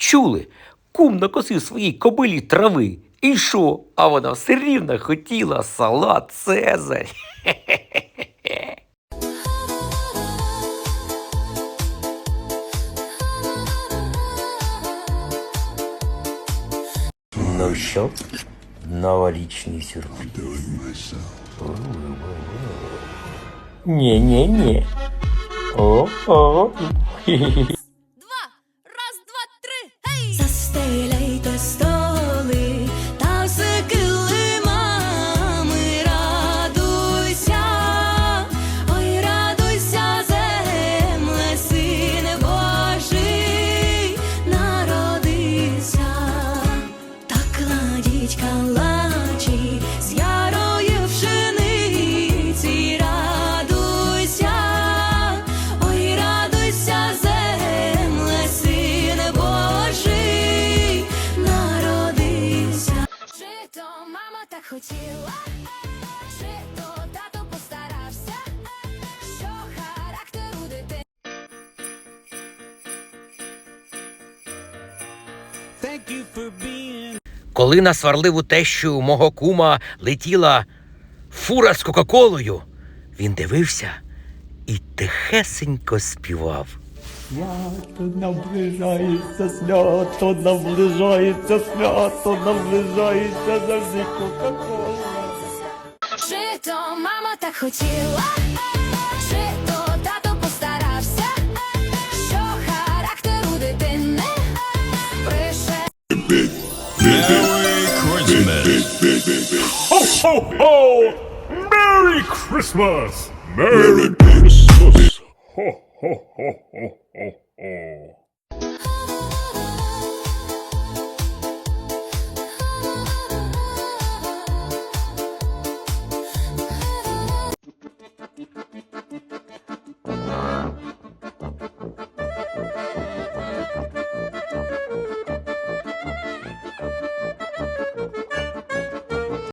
Чули, кум накосив своїй кобилі трави. І що? А вона все рівно хотіла салат Цезарь. Ну що, новорічний сюрприз. Ні-ні-ні. О-о. Калачі з ярої пшениці, радуйся, ой, радуйся, земле, сине народився. Чи то мама так хотіла, чи то тато постарався, що характер у дитини. Thank you for being Коли на сварливу тещу мого кума летіла фура з Кока-Колою, він дивився і тихесенько співав. Свято наближається, свято наближається, свято наближається завжди Кока-Кола. Чи то мама так хотіла, ho, ho! Merry Christmas! Merry, Merry Christmas! Ho, ho, ho, ho, ho, ho.